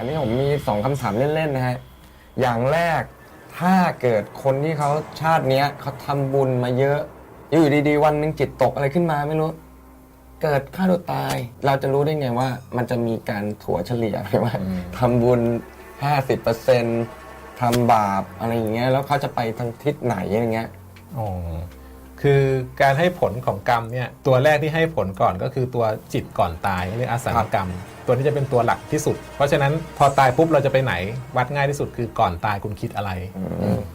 อันนี้ผมมีสองคำถามเล่นๆนะฮะ อย่างแรกถ้าเกิดคนที่เขาชาติเนี้ยเขาทำบุญมาเยอะ อยู่ดีๆ วันหนึ่งจิตตกอะไรขึ้นมาไม่รู้ เกิดฆ่าตัวตาย เราจะรู้ได้ไงว่า มันจะมีการถัวเฉลี่ยไหมว่าทำบุญ 50%ทำบาปอะไรอย่างเงี้ยแล้วเขาจะไปทางทิศไหนอย่างเงี้ยอ๋อคือการให้ผลของกรรมเนี่ยตัวแรกที่ให้ผลก่อนก็คือตัวจิตก่อนตายเรียกอาสังกรรม ตัวนี้จะเป็นตัวหลักที่สุด เพราะฉะนั้นพอตายปุ๊บเราจะไปไหน วัดง่ายที่สุดคือก่อนตายคุณคิดอะไร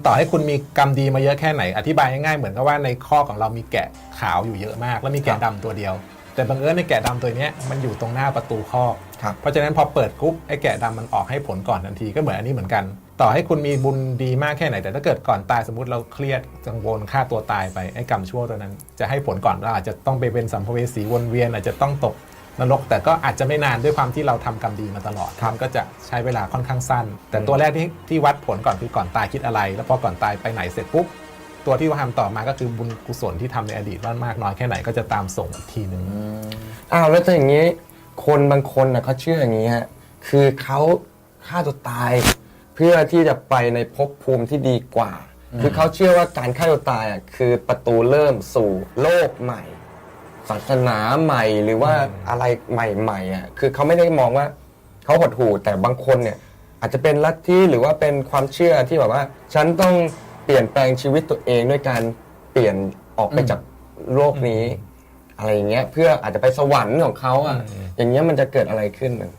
ต่อให้คุณมีกรรมดีมาเยอะแค่ไหน อธิบายง่ายๆเหมือนกับว่าในข้อของเรามีแกะขาวอยู่เยอะมาก แล้วมีแกะดำตัวเดียว แต่บังเอิญในแกะดำตัวเนี้ยมันอยู่ตรงหน้าประตูข้อกครับเพราะฉะนั้นพอเปิดกรุ๊ปไอ้แกะดำมันออกให้ผลก่อนทันทีก็เหมือนอันนี้เหมือนกัน ต่อให้คุณมีบุญดีมากแค่ไหน แต่ถ้าเกิดก่อนตายสมมติเราเครียดกังวลฆ่าตัวตายไปไอ้กรรมชั่วตัวนั้น จะให้ผลก่อนเราอาจจะต้องไปเป็นสัมภเวสีวนเวียนอาจจะต้องตก นรก แต่ก็อาจจะไม่นานด้วยความที่เราทำกรรมดีมาตลอดมันก็จะใช้เวลาค่อนข้างสั้น แต่ตัวแรกที่ที่วัดผลก่อนคือก่อนตายคิดอะไร แล้วพอก่อนตายไปไหนเสร็จปุ๊บตัวที่ว่าทำต่อมาก็คือบุญกุศลที่ทำในอดีตว่ามากน้อยแค่ไหนก็จะตามส่งอีกทีหนึ่งอ้าวแล้วถ้าอย่างนี้ คนบางคนนะเขาเชื่ออย่างนี้ฮะคือเขาฆ่าตัวตาย เพื่อที่จะไปในภพภูมิที่ดีกว่า คือเขาเชื่อว่าการฆ่าตัวตายอะคือประตูเริ่มสู่โลกใหม่ ศาสนาใหม่หรือว่าอะไรใหม่ๆอะคือเขาไม่ได้มองว่าเขาหดหู่แต่บางคนเนี่ยอาจจะเป็นลัทธิหรือว่าเป็นความเชื่อที่แบบว่า ฉันต้องเปลี่ยนแปลงชีวิตตัวเองด้วยการเปลี่ยนออกไปจากโลกนี้ อะไรอย่างเงี้ยเพื่ออาจจะไปสวรรค์ของเขาอะอืมอย่างเงี้ยมันจะเกิดอะไรขึ้นน่ะ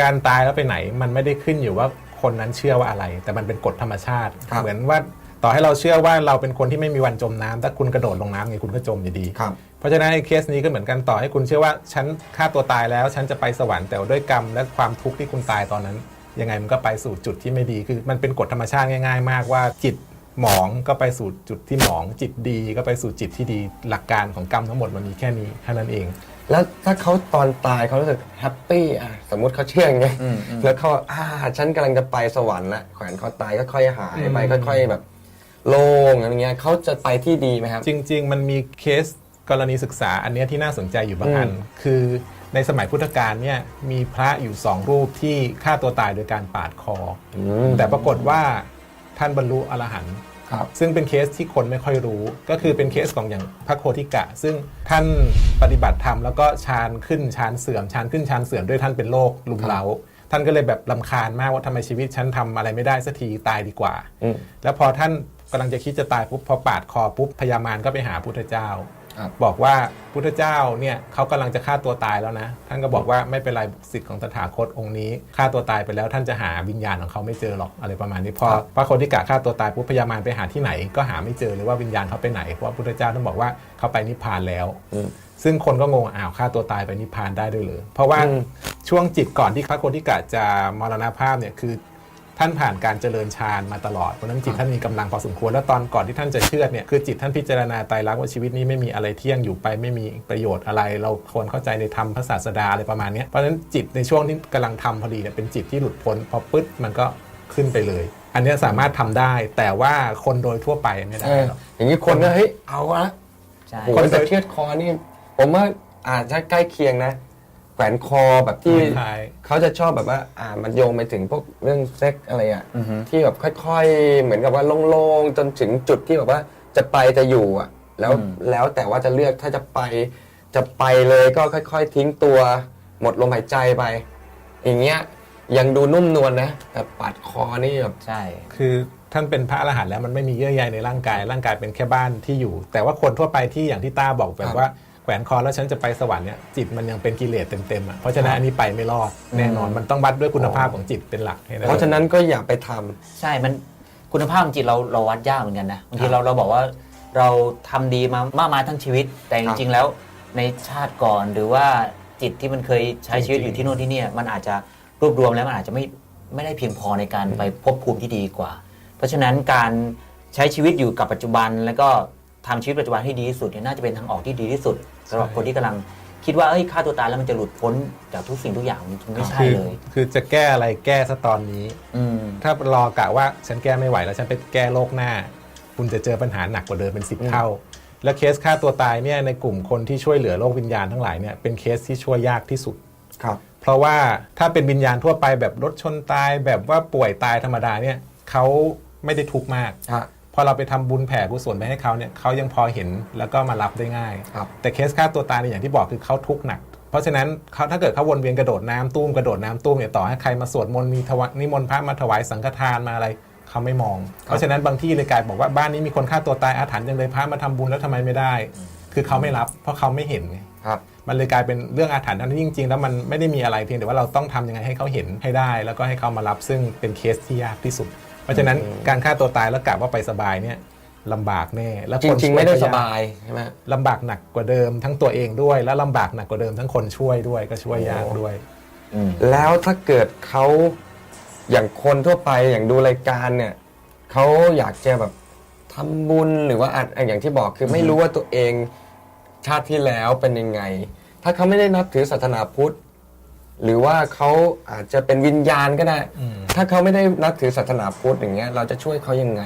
การตายแล้วไปไหนมันไม่ได้ขึ้นอยู่ว่าคนนั้นเชื่อว่าอะไร แต่มันเป็นกฎธรรมชาติ เหมือนว่า ต่อให้เราเชื่อว่าเราเป็นคนที่ไม่มีวันจมน้ำถ้าคุณกระโดดลงน้ำไงคุณก็จมอยู่ดี ครับเพราะฉะนั้นไอ้เคสนี้ก็เหมือนกันต่อให้คุณเชื่อว่าฉันฆ่าตัวตายแล้ว ฉันจะไปสวรรค์แต่ด้วยกรรมและความทุกข์ที่คุณตายตอนนั้น ยังไงมันก็ไปสู่จุดที่ไม่ดีคือ มันเป็นกฎธรรมชาติง่าย ๆ มากว่าจิตหมองก็ไปสู่จุดที่หมองจิตดีก็ไปสู่จิตที่ดีหลักการของกรรมทั้งหมดมันมีแค่นี้แค่นั้นเอง แล้วถ้าเขาตอนตายเขารู้สึกแฮปปี้อะสมมุติเขาเชื่ออย่างเงี้ยอืมอืมแล้วเขาอ่าฉันกำลังจะไปสวรรค์ละแขวนคอตายก็ค่อยหายไปอืมค่อยๆแบบ โล่งอะไรเงี้ยเขาจะไปที่ดีไหมครับ จริง ๆ มันมีเคสกรณีศึกษาอันเนี้ยที่น่าสนใจอยู่บางอืมอัน คือในสมัยพุทธกาลเนี่ยมีพระอยู่สองรูปที่ฆ่าตัวตายโดยการปาดคออมแต่ปรากฏว่าท่านบรรลุอรหันต์ครับซึ่งเป็นเคสที่คนไม่ค่อยรู้ ก็คือเป็นเคสของอย่างพระโคติกะ ซึ่งท่านปฏิบัติธรรมแล้วก็ฌานขึ้นฌานเสื่อมฌานขึ้นฌานเสื่อมด้วยท่านเป็นโรคลุมเร้าท่านก็เลยแบบลำคาญมากว่าทำไมชีวิตฉันทำอะไรไม่ได้สักทีตายดีกว่าอืมแล้วพอท่าน กำลังจะคิดจะตายปุ๊บพอปาดคอปุ๊บพญามารก็ไปหาพุทธเจ้าครับบอกว่าพุทธเจ้าเนี่ยเขากำลังจะฆ่าตัวตายแล้วนะ ท่านก็บอกว่าไม่เป็นไรสิทธิ์ของตถาคตองค์นี้ฆ่าตัวตายไปแล้วท่านจะหาวิญญาณของเขาไม่เจอหรอกอะไรประมาณนี้พอพระโคติกะฆ่าตัวตายปุ๊บพญามารไปหาที่ไหน ก็หาไม่เจอเลยว่าวิญญาณเขาไปไหนเพราะว่าพุทธเจ้าท่านบอกว่าเขาไปนิพพานแล้วอืมซึ่งคนก็งงอ้าวฆ่าตัวตายไปนิพพานได้ด้วยเหรือเพราะว่าอืมช่วงจิตก่อนที่พระโคติกะจะมรณภาพเนี่ยคือ ท่านผ่านการเจริญฌานมาตลอดเพราะฉะนั้นจิตท่านมีกำลังพอสมควรแล้วตอนก่อนที่ท่านจะเชื่อดเนี่ยคือจิตท่านพิจารณาไตรลักษณ์ว่าชีวิตนี้ไม่มีอะไรเที่ยงอยู่ไปไม่มีประโยชน์อะไร เราควรเข้าใจในธรรมพระศาสดาอะไรประมาณเนี้ยเพราะฉะนั้นจิตในช่วงที่กำลังทำพอดีเนี่ยเป็นจิตที่หลุดพ้นพอปึ๊ดมันก็ขึ้นไปเลย อันเนี้ยสามารถทำได้แต่ว่าคนโดยทั่วไปไม่ได้เออหรอกอย่างนี้คนก็เฮ้ยเอาละใช่คนจะเชือดคอนี่ผมว่าอาจจะใกล้เคียงนะ แขวนคอแบบที่ใช่เขาจะชอบแบบว่าอ่ามันโยงไปถึงพวกเรื่องเซ็กอะไรอะอือฮึ ที่แบบค่อย ๆ เหมือนกับว่าโล่งๆจนถึงจุดที่แบบว่าจะไปจะอยู่อะแล้วแล้วแต่ว่าจะเลือกถ้าจะไปจะไปเลยก็ค่อย ๆ ทิ้งตัว หมดลมหายใจไป อย่างเงี้ยยังดูนุ่มนวลนะแต่ปาดคอนี่แบบ ใช่ คือท่านเป็นพระอรหันต์แล้วมันไม่มีเยื่อใยในร่างกาย ร่างกายเป็นแค่บ้านที่อยู่ แต่ว่าคนทั่วไปที่อย่างที่ต้าบอกแบครับบว่าแขวนคอแล้วฉันจะไปสวรรค์เนี่ยจิตมันยังเป็นกิเลสเต็มๆอะเพราะฉะนั้นอันนี้ไปไม่รอดแน่นอนมันต้องวัดด้วยคุณภาพของจิตเป็นหลักให้ได้เพราะฉะนั้นก็อย่าไปทำใช่มันคุณภาพของจิตเราเราวัดยากเหมือนกันนะบางทีครับเราเราบอกว่าเราทำดีมามากมายทั้งชีวิต แต่จครับริงๆแล้วในชาติก่อนหรือว่าจิตที่มันเคยใช้ชีวิตอยู่ที่โน่นที่เนี่ยมันอาจจะรวบรวมแล้วมันอาจจะไม่ไม่ได้เพียงพอในการไปพบภูมิที่ดีกว่า เพราะฉะนั้นการใช้ชีวิตอยู่กับปัจจุบันแล้วก็ ทำชีวิตปัจจุบันให้ดีที่สุดเนี่ยน่าจะเป็นทางออกที่ดีที่สุดสำหรับคนที่กำลังคิดว่าเอ้ยฆ่าตัวตายแล้วมันจะหลุดพ้นจากทุกสิ่งทุกอย่างจริงๆไม่ใช่คือเลย คือจะแก้อะไรแก้ซะตอนนี้อืมถ้ารอกะว่าฉันแก้ไม่ไหวแล้วฉันไปแก้โลกหน้า คุณจะเจอปัญหาหนักกว่าเดิมเป็นสิบเท่า แล้วเคสฆ่าตัวตายเนี่ยในกลุ่มคนที่ช่วยเหลือโลกวิญญาณทั้งหลายเนี่ยเป็นเคสที่ช่วยยากที่สุดครับ เพราะว่าถ้าเป็นวิญญาณทั่วไปแบบรถชนตายแบบว่าป่วยตายธรรมดาเนี่ยเขาไม่ได้ทุกข์มากฮะพ อเราไปทำบุญแผ่กุศลไปให้เขาเนี่ยเขายังพอเห็นแล้วก็มารับได้ง่ายครับแต่เคสฆ่าตัวตายเนี่ยอย่างที่บอกคือเขาทุกข์หนัก เพราะฉะนั้นเขาถ้าเกิดเขาวนเวียนกระโดดน้ำตุ้มกระโดดน้ำตุ้มเนี่ยต่อให้ใครมาสวดมนต์มีถวายนิมนต์พระมาถวายสังฆทานมาอะไรเขาไม่มอง เพราะฉะนั้นบางที่เลยกลายบอกว่าบ้านนี้มีคนฆ่าตัวตายอาถรรพ์จังเลยพระมาทำบุญแล้วทำไมไม่ได้ คือเขาไม่รับ เพราะเขาไม่เห็นไงครับมันเลยกลายเป็นเรื่องอาถรรพ์ทั้งที่จริงๆ แล้วมันไม่ได้มีอะไรเพียงแต่ว่าเราต้องทำยังไงให้เขาเห็นให้ได้ แล้วก็ให้เขามารับซึ่งเป็นเคสที่ยากที่สุดเพ ราะฉะนั้นการฆ่าตัวตายแล้วกะว่าไปสบายเนี่ยลำบากแน่แล้วจคนริงช่วยๆไม่ได้ก็สยากบายใช่ไหม ลำบากหนักกว่าเดิมทั้งตัวเองด้วย และลำบากหนักกว่าเดิมทั้งคนช่วยด้วยก็ช่วยยากด้วย อืม แล้วถ้าเกิดเขาอย่างคนทั่วไปอย่างดูรายการเนี่ยเขาอยากจะแบบทำบุญหรือว่าอาจอย่างที่บอกคือไม่รู้ว่าตัวเองชาติที่แล้วเป็นยังไง ถ้าเขาไม่ได้นับถือศาสนาพุทธ หรือว่าเขาอาจจะเป็นวิญญาณก็ได้อืมถ้าเขาไม่ได้นับถือศาสนาพุทธอย่างเงี้ยเราจะช่วยเขายังไง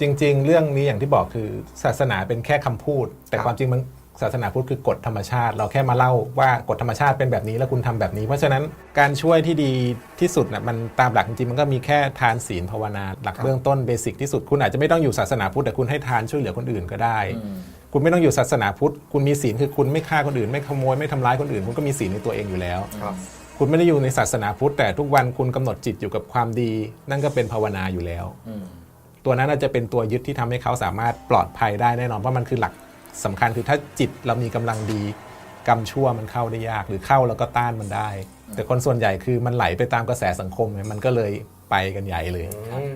จริง ๆ เรื่องนี้อย่างที่บอกคือศาสนาเป็นแค่คำพูด แต่ครับความจริงมันศาสนาพุทธคือกฎธรรมชาติ เราแค่มาเล่าว่ากฎธรรมชาติเป็นแบบนี้แล้วคุณทำแบบนี้ เพราะฉะนั้นการช่วยที่ดีที่สุดนะมันตามหลักจริงๆมันก็มีแค่ทานศีลภาวนาหลักเบื้องต้นเบสิกที่สุดคุณอาจจะไม่ต้องอยู่ศาสนาพุทธแต่คุณให้ทานช่วยเหลือคนอื่นก็ได้ คุณไม่ต้องอยู่ศาสนาพุทธ คุณมีศีลคือคุณไม่ฆ่าคนอื่น ไม่ขโมยไม่ทำร้ายคนอื่น คุณก็มีศีลในตัวเองอยู่แล้ว ครับคุณไม่ได้อยู่ในศาสนาพุทธแต่ทุกวันคุณกำหนดจิตอยู่กับความดี นั่นก็เป็นภาวนาอยู่แล้วอืมตัวนั้นอาจจะเป็นตัวยึดที่ทำให้เขาสามารถปลอดภัยได้แน่นอนเพราะมันคือหลักสำคัญคือถ้าจิตเรามีกำลังดีกรรมชั่วมันเข้าได้ยากหรือเข้าแล้วก็ต้านมันได้ แต่คนส่วนใหญ่คือมันไหลไปตามกระแสสังคมไงมันก็เลยไปกันใหญ่เลยอืม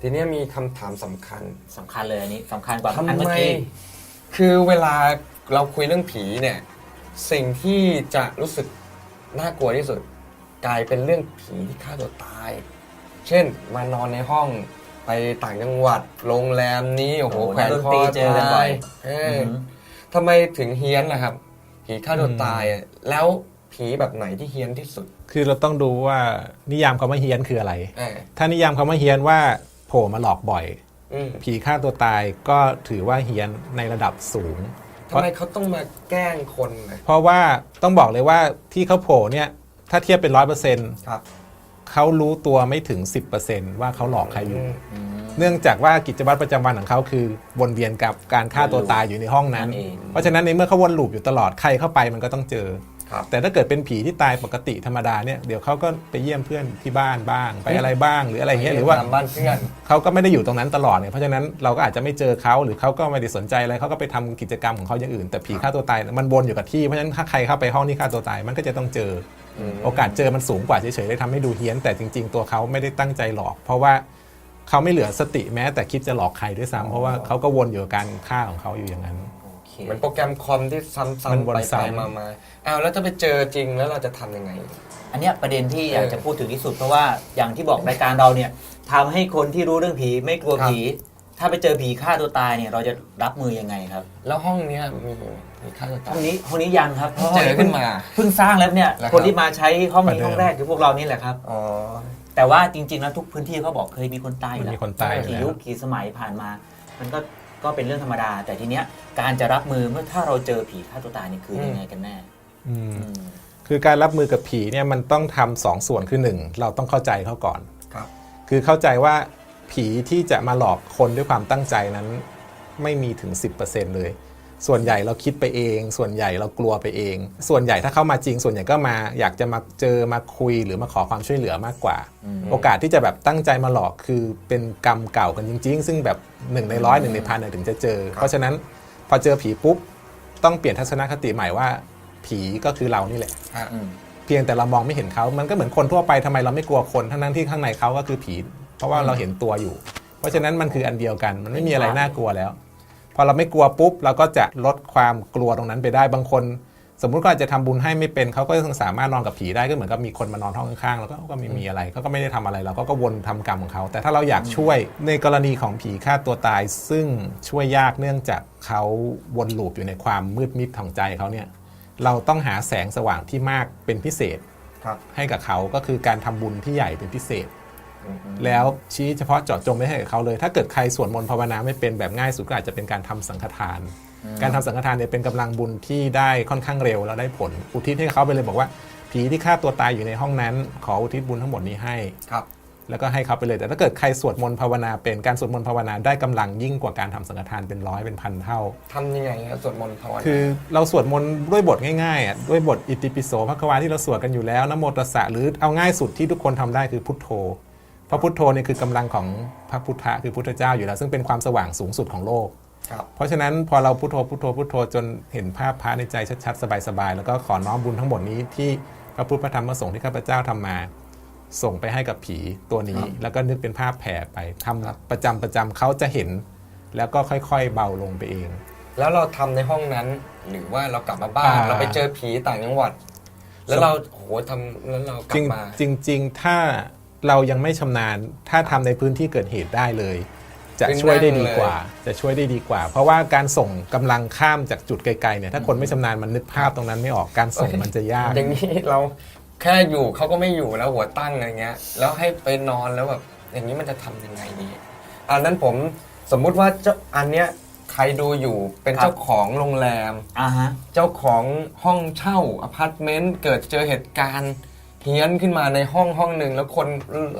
ทีเนี้ยมีคำถามสำคัญสำคัญเลยอันนี้สำคัญกว่าทำอันเมื่อไมกี้คือเวลาเราคุยเรื่องผีเนี่ย สิ่งที่จะรู้สึก น่ากลัวที่สุด กลายเป็นเรื่องผีที่ฆ่าตัวตาย เช่นมานอนในห้องไปต่างจังหวัดโรงแรมนี้โอ้โหโอ้โหแขวนนักดนคอตรีเจอกันบ่อย เอออือมทำไมถึงเฮี้ยนล่ะครับ ผีฆ่าตัวตายอะแล้วผีแบบไหนที่เฮี้ยนที่สุดคือเราต้องดูว่านิยามคำว่าเฮี้ยนคืออะไร เออถ้านิยามคำว่าเฮี้ยนว่าโผล่มาหลอกบ่อย อืม ผีฆ่าตัวตายก็ถือว่าเฮี้ยนในระดับสูง ทำไมเขาต้องมาแกล้งคนนะเพราะว่าต้องบอกเลยว่าที่เขาโผล่เนี่ยถ้าเทียบเป็นร้อยเปอร์เซ็นต์ครับ เขารู้ตัวไม่ถึง 10%ว่าเขาหลอกใครอยู่อืมเนื่องจากว่ากิจวัตรประจำวันของเขาคือวนเวียนกับการฆ่าตัวตายอยู่ในห้องนั้น นั่นเอง เพราะฉะนั้นในเมื่อเขาวนลูปอยู่ตลอดใครเข้าไปมันก็ต้องเจอครับ แต่ถ้าเกิดเป็นผีที่ตายปกติธรรมดาเนี่ยเดี๋ยวเขาก็ไปเยี่ยมเพื่อนที่บ้านบ้างไปอะไรบ้างหรืออะไรเงี้ยหรือว่าตมบ้านเพื่อนเขาก็ไม่ได้อยู่ตรงนั้นตลอดเนี่ยเพราะฉะนั้นเราก็อาจจะไม่เจอเขาหรือเขาก็ไม่ได้สนใจอะไรเขาก็ไปทำกิจกรรมของเขาอย่างอื่น แต่ผีฆ่าตัวตายมันวนอยู่กับที่เพราะฉะนั้นถ้าใครเข้าไปห้องที่ฆ่าตัวตายมันก็จะต้องเจออมโอกาสเจอมันสูงกว่าเฉยๆเลยทำให้ดูเฮี้ยนแต่จริง ๆ ตัวเขาไม่ได้ตั้งใจหลอก เพราะว่าเขาไม่เหลือสติแม้แต่คิดจะหลอกใครด้วยซ้ำเพราะว่าเขาก็วนอยู่กับการฆ่าของเขาอยู่อย่างนั้นโอ เคเหมือนโปรแกรมคอมที่ซ้มันำๆวนไปซ้ำไปมามาอ้าวแล้วถ้าไปเจอจริงแล้วเราจะทำยังไง อันเนี้ยประเด็นที่อยากเออจะพูดถึงที่สุดเพราะว่าอย่างที่บอกรายการเราเนี่ยทำให้คนที่รู้เรื่องผีไม่กลัวครับผี ถ้าไปเจอผีฆ่าตัวตายเนี่ยเราจะรับมือยังไงครับแล้วห้องเนี้ยมีมีค่าตัวตาห้อย งนี้ห้องนี้ยังครับพราะเจอขึ้นมาเพิ่งสร้างแล้วเนี่ยแล้วครับ คนที่มาใช้ห้องประนี้เดิมห้องแรกคือพวกเรานี่แหละครับ อ๋อ แต่ว่าจริงๆแล้วทุกพื้นที่เขาบอกเคยมีคนตายอยู่มันแล้วมีคนตายอยู่กี่แล้วยุคกี่สมัยผ่านมา มันก็ ก็เป็นเรื่องธรรมดา แต่ทีเนี้ยการจะรับมือเมื่อถ้าเราเจอผีฆ่าตัวตายนี่คือยังไงกันแน่อืมอืมคือการรับมือกับผีเนี่ยมันต้องทำสองส่วนคือหนึ่งเราต้องเข้าใจเขาก่อน ครับ คือเข้าใจว่าผีที่จะมาหลอกคนด้วยความตั้งใจนั้น ไม่มีถึง 10%เลย ส่วนใหญ่เราคิดไปเอง ส่วนใหญ่เรากลัวไปเอง ส่วนใหญ่ถ้าเข้ามาจริง ส่วนใหญ่ก็มาอยากจะมาเจอมาคุยหรือมาขอความช่วยเหลือมากกว่า โอกาสที่จะแบบตั้งใจมาหลอกคือเป็นกรรมเก่ากันจริง ๆ ซึ่งแบบหนึ่งในร้อยหนึ่งในพันเนี่ยถึงจะเจอ เพราะฉะนั้นพอเจอผีปุ๊บต้องเปลี่ยนทัศนคติใหม่ว่า ผีก็คือเรานี่แหละฮะอืมเพียงแต่เรามองไม่เห็นเขา มันก็เหมือนคนทั่วไปทำไมเราไม่กลัวคน ทั้งนั้นที่ข้างในเขาก็คือผี เพราะว่าเราเห็นตัวอยู่ เพราะฉะนั้นมันคืออันเดียวกัน มันไม่มีอะไรน่ากลัวแล้ว พอเราไม่กลัวปุ๊บเราก็จะลดความกลัวตรงนั้นไปได้บางคน สมมุติก็อาจจะทำบุญให้ไม่เป็นเขาก็ยังสามารถนอนกับผีได้ก็เหมือนกับมีคนมานอนห้องข้างๆแล้วก็ก็ไม่มีอะไรเขาก็ไม่ได้ทำอะไรเราก็ก็วนทำกรรมของเขา แต่ถ้าเราอยากช่วยในกรณีของผีฆ่าตัวตาย ซึ่งช่วยยากเนื่องจากเขาวนลูปอยู่ในความมืดมิดของใจเขาเนี่ยเราต้องหาแสงสว่างที่มากเป็นพิเศษครับให้กับเขาก็คือการทำบุญที่ใหญ่เป็นพิเศษ แล้วชี้เฉพาะเจาะจงไม่ให้กับเขาเลย ถ้าเกิดใครสวดมนต์ภาวนาไม่เป็นแบบง่ายสุดก็อาจจะเป็นการทำสังฆทาน การทำสังฆทานเนี่ยเป็นกำลังบุญที่ได้ค่อนข้างเร็วแล้วได้ผล อุทิศให้เขาไปเลยบอกว่าผผีที่ฆ่าตัวตายอยู่ในห้องนั้น ขออุทิศบุญทั้งหมดนี้ให้ครับแล้วก็ให้เขาไปเลย แต่ถ้าเกิดใครสวดมนต์ภาวนาเป็นการสวดมนต์ภาวนาได้กำลังยิ่งกว่าการทำสังฆทานเป็นร้อยเป็นพันเท่าทำยังไงครับสวดมนต์ภาวนาคือเราสวดมนต์ด้วยบทง่ายๆอะด้วยบทอิติปิโสพระควาที่เราสวดกันอยู่แล้วนะโมตัสสะหรือเอาง่ายสุดที่ทุกคนทำได้คือพุทโธ เพราะพุทโธเนี่ยคือกำลังของพระพุทธะคือพุทธเจ้าอยู่แล้ว ซึ่งเป็นความสว่างสูงสุดของโลกครับเพราะฉะนั้นพอเราพุทโธพุทโธพุทโธจนเห็นภาพพระในใจชัดๆ สบายๆ แล้วก็ขอน้อมบุญทั้งหมดนี้ที่พระพุทธพระธรรมพระสงฆ์ที่ข้าพเจ้าทำมา ส่งไปให้กับผีตัวนี้ แล้วก็นึกเป็นภาพแผ่ไปทำประจำประจำเขาจะเห็น แล้วก็ค่อยๆเบาลงไปเอง แล้วเราทำในห้องนั้นหรือว่าเรากลับมาบ้านอ่าเราไปเจอผีต่างจังหวัด แล้วเราโหทำแล้วเรากจลัริบงมาจริงๆถ้า เรายังไม่ชำนาญ ถ้าทำในพื้นที่เกิดเหตุได้เลย จะเป็นช่วยได้นั่งดีกว่า จะช่วยได้ดีกว่า เพราะว่าการส่งกำลังข้ามจากจุดไกลๆเนี่ยถ้าคนไม่ชำนาญมันนึกภาพตรงนั้นไม่ออกการส่งมันจะยาก อย่างนี้เราแค่อยู่เขาก็ไม่อยู่แล้วหัวตั้งอะไรเงี้ย แล้วให้ไปนอนแล้วแบบอย่างนี้มันจะทำยังไงดีอันนั้นผมสมมุติว่าเจ้าอันเนี้ยใครดูอยู่เป็นครับเจ้าของโรงแรมอ่าฮะเจ้าของห้องเช่าอพาร์ตเมนต์เกิดเจอเหตุการณ์ เฮี้ยนขึ้นมาในห้องห้องหนึ่งแล้วคน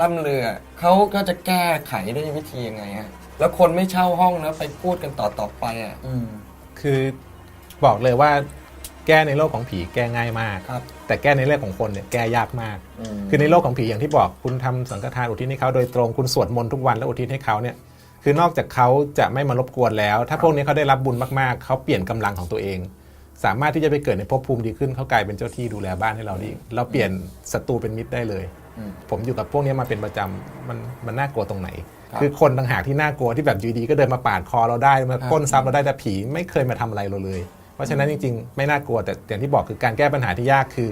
ล่ำเรือเขาก็จะแก้ไขด้วยวิธียังไงฮะแล้วคนไม่เช่าห้องแล้วไปพูดกันต่อต่อๆไปอะอืมคือบอกเลยว่าแก้ในโลกของผีแก้ง่ายมากครับแต่แก้ในเรื่องของคนเนี่ยแก้ยากมากอืมคือในโลกของผีอย่างที่บอกคุณทำสังฆทานอุทิศให้เขาโดยตรงคุณสวดมนต์ทุกวันแล้วอุทิศให้เขาเนี่ยคือนอกจากเขาจะไม่มารบกวนแล้ว ถ้าพวกนี้เขาได้รับบุญมากๆเขาเปลี่ยนกำลังของตัวเอง สามารถที่จะไปเกิดในภพภูมิดีขึ้นเขากลายเป็นเจ้าที่ดูแลบ้านให้เราดีเราเปลี่ยนศัตรูเป็นมิตรได้เลยอืมผมอยู่กับพวกนี้มาเป็นประจำมันมันน่ากลัวตรงไหนครับคือคนต่างหากที่น่ากลัวที่แบบอยู่ดีก็เดินมาปาดคอเราได้มาปล้นทรัพย์เราได้แต่ผีไม่เคยมาทำอะไรเราเลย เพราะฉะนั้นจริง ๆ ไม่น่ากลัวแต่อย่างที่บอกคือการแก้ปัญหาที่ยากคือ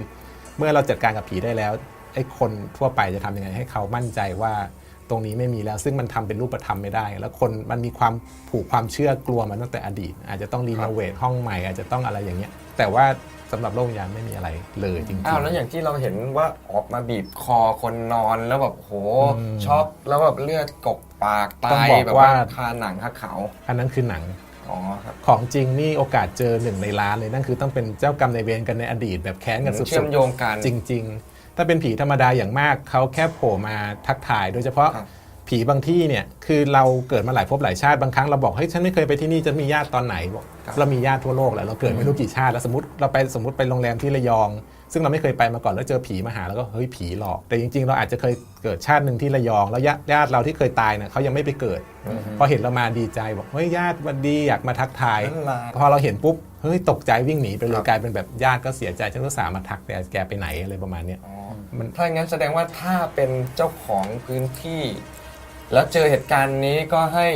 เมื่อเราจัดการกับผีได้แล้วไอ้คนทั่วไปจะทำยังไงให้เขามั่นใจว่าต รงนี้ไม่มีแล้ว ซึ่งมันทำเป็นรูปธรรมไม่ได้ แล้วคนมันมีความผูกความเชื่อกลัวมาตั้งแต่อดีต อาจจะต้องรีโนเวทห้องใหม่อาจจะต้องอะไรอย่างเงี้ยแต่ว่าสำหรับโลกวิญญาณไม่มีอะไรเลยจริงๆอ้าวแล้วอย่างที่เราเห็นว่าออกมาบีบคอคนนอนแล้วแบบโหอืมช็อกแล้วแบบเลือดกบปากต้ตาองยบอกแบบว่าว่าคาหนังคาเขา อันนั้นคือหนังอ๋อครับของจริงนี่โอกาสเจอหนึ่งในล้านเลยนั่นคือต้องเป็นเจ้ากรรมในายเวรกันในอดีตแบบแค้นกันสุเชื่อดมโยงกันๆจริง ๆ ถ้าเป็นผีธรรมดาอย่างมากเขาแค่โผล่มาทักทาย โดยเฉพาะครับผีบางที่เนี่ยคือเราเกิดมาหลายภพหลายชาติบางครั้งเราบอกเฮ้ยฉันไม่เคยไปที่นี่จะมีญาติตอนไหนบอกครับ เรามีญาติทั่วโลกแหละเราเกิดไม่รู้กี่ชาติแล้วสมมติเราไปสมมติไปโรงแรมที่ระยอง ซึ่งเราไม่เคยไปมาก่อนแล้วเจอผีมาหาแล้วก็เฮ้ยผีหลอก แต่จริงๆ เราอาจจะเคยเกิดชาติหนึ่งที่ระยอง แล้วญาติญาติเราที่เคยตายเนี่ยเขายังไม่ไปเกิด พอเห็นเรามาดีใจบอกเฮ้ยญาติวันดีอยากมาทักทายนั่นล่ะพอเราเห็นปุ๊บเฮ้ยตกใจวิ่งหนีไปเลครัยบ กลายเป็นแบบญาติก็เสียใจฉันก็สาห์มาทักแต่แกไปไหนอะไรประมาณเนี้ย อ๋อ มันถ้าอย่างนั้นแสดงว่าถ้าเป็นเจ้าของพื้นที่ แล้วเจอเหตุการณ์นี้ก็ให้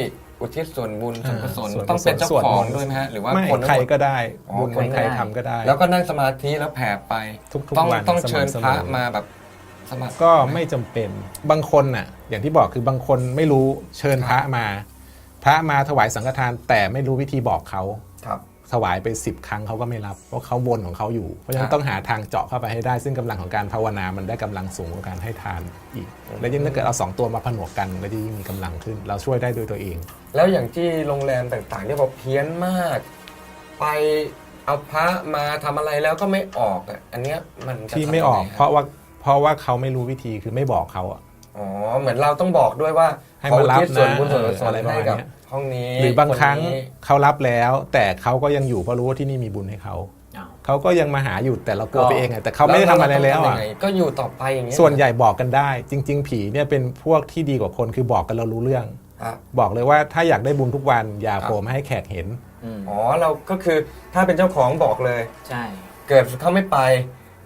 อุทิศส่วนบุญส่วนกุศลส่วนกุศลต้องเป็นเจ้าสวดขอมงนต์ด้วยไหมฮะหรือว่าไม่คนทั้งใครหมด ก็ได้อ๋อบุญคนให้ก็ใครได้ ทำก็ได้ แล้วก็นั่งสมาธิแล้วแผ่ไปทุกต้องๆวันต้องสม่ำเชิญสพระอมาแบบสมัครก็ไม่จำเป็นบางคนน่ะ อย่างที่บอกคือบางคนไม่รู้เชิญพระมา พระมาถวายสังฆทานแต่ไม่รู้วิธีบอกเขา ครับ ถวายไปสิบครั้งเขาก็ไม่รับเพราะเขาวนของเขาอยู่ เพราะฉะนั้ครันบต้องหาทางเจาะเข้าไปให้ได้ ซึ่งกำลังของการภาวนา มันได้กำลังสูงกว่าการให้ทานอีก และยิ่งถ้าเกิดเอาสองตัวมาผนวกกันก็จะยิ่งมีกำลังขึ้น เราช่วยได้ด้วยตัวเอง แล้วอย่างที่โรงแรมต่างๆที่บอกเพี้ยนมาก ไปเอาพระมาทำอะไรแล้วก็ไม่ออกอะอันเนี้ยมันจะที่ทำไม่ออกยังงฮเพราะว่าเพราะว่าเขาไม่รู้วิธีคือไม่บอกเขาอะ อ๋อเหมือนเราต้องบอกด้วยว่าให้มารับเขอุทิศส่วนนะบุญส่วนกุศลอะไรประมาณให้กับเนี้ยห้องนี้หรือบางครั้งนนี้เขารับแล้ว แต่เขาก็ยังอยู่เพราะรู้ว่าที่นี่มีบุญให้เขาอ้าวเขาก็ยังมาหาอยู่แต่เรากลัวก็ไปเองไงแต่เขาไม่ได้ทำอะไรแล้วเาอะต้งทำยังไงก็อยู่ต่อไปอย่างเงี้ยส่วนใหญ่บอกกันได้ จริง ๆ ผีเนี่ยเป็นพวกที่ดีกว่าคนคือบอกกันเรารู้เรื่องครับบอกเลยว่าถ้าอยากได้บุญทุกวันอย่าครับโผล่มาให้แขกเห็นอืมอ๋อเราก็คือถ้าเป็นเจ้าของบอกเลยใช่เกิดเขาไม่ไป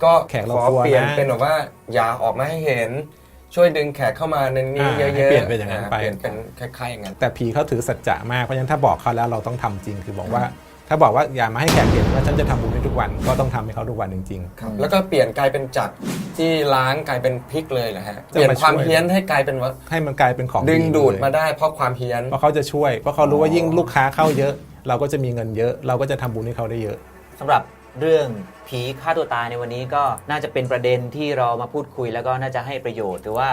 ก็แขกเราขอกลัวเปลี่ยนนะเป็นแบบว่าอย่าออกมาให้เห็น ช่วยดึงแขกเข้ามาในนี้อ่าเยอะให้ๆเปลี่ยนเป็นอย่างนั้นไปเปลี่ยนเป็นคล้ายๆอย่างนั้นแต่ผีเขาถือสัจจะมากเพราะฉะนั้นถ้าบอกเขาแล้วเราต้องทำจริงคือบอกว่าถ้าบอกว่าอย่ามาให้แขกเห็นว่าฉันจะทำบุญให้ทุกวันก็ต้องทำให้เขาทุกวันจริงครับแล้วก็เปลี่ยนกลายเป็นจักรที่ล้างกลายเป็นพริกเลยเหรอฮะจะเปลี่ยนมาช่วยความเพี้ยนให้กลายเป็นว่าๆให้มันกลายเป็นของดึงดูดเลยมาได้เพราะความเพี้ยนเพราะเขาจะช่วยเพราะเขารู้ว่าอ๋อยิ่งลูกค้าเข้าเยอะ เราก็จะมีเงินเยอะ เราก็จะทำบุญให้เขาได้เยอะสำหรับ เรื่องผีฆ่าตัวตายในวันนี้ก็น่าจะเป็นประเด็นที่เรามาพูดคุยแล้วก็น่าจะให้ประโยชน์หรือว่า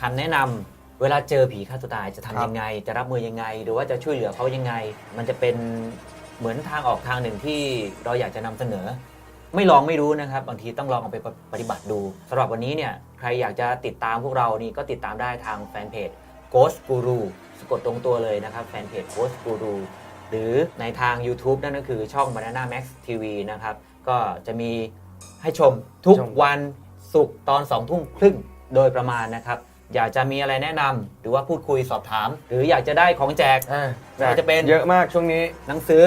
คำแนะนำเวลาเจอผีฆ่าตัวตายจะทำยังไง จะรับมือยังไง หรือว่าจะช่วยเหลือเขายังไง มันจะเป็นเหมือนทางออกทางหนึ่งที่เราอยากจะนำเสนอ ไม่ลองไม่รู้นะครับ บางทีต้องลองเอาไปปฏิบัติดูสำหรับวันนี้เนี่ยใครอยากจะติดตามพวกเรานี่ก็ติดตามได้ทางแฟนเพจ Ghost Guru สะกดตรงตัวเลยนะครับแฟนเพจ Ghost Guru หรือในทาง YouTube นั่นก็คือช่อง Banana Max TV นะครับ ก็จะมีให้ชมทุกชมวันศุกร์ตอน2ทุ่มครึ่งโดยประมาณนะครับ อยากจะมีอะไรแนะนำหรือว่าพูดคุยสอบถาม หรืออยากจะได้ของแจก อ่าไม่ว่าจะเป็น เยอะมากช่วงนี้ หนังสือ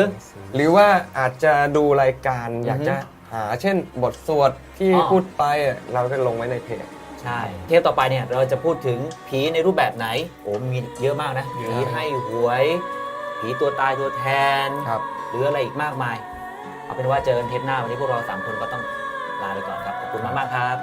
หรือว่าอาจจะดูรายการอือฮึอยากจะหาเช่นบทสวดที่อ๋อ พูดไปอะเราก็ลงไว้ในเพจ ใช่ เทปต่อไปเนี่ยเราจะพูดถึงผีในรูปแบบไหนโอ้มีเยอะมากนะเยอะผีให้หวย ผีตัวตายตัวแทน ครับ หรืออะไรอีกมากมาย เอาเป็นว่าเจอกันเทปหน้าวันนี้พวกเราสามคนก็ต้องลาไปก่อนครับ ขอบคุณมากๆครับ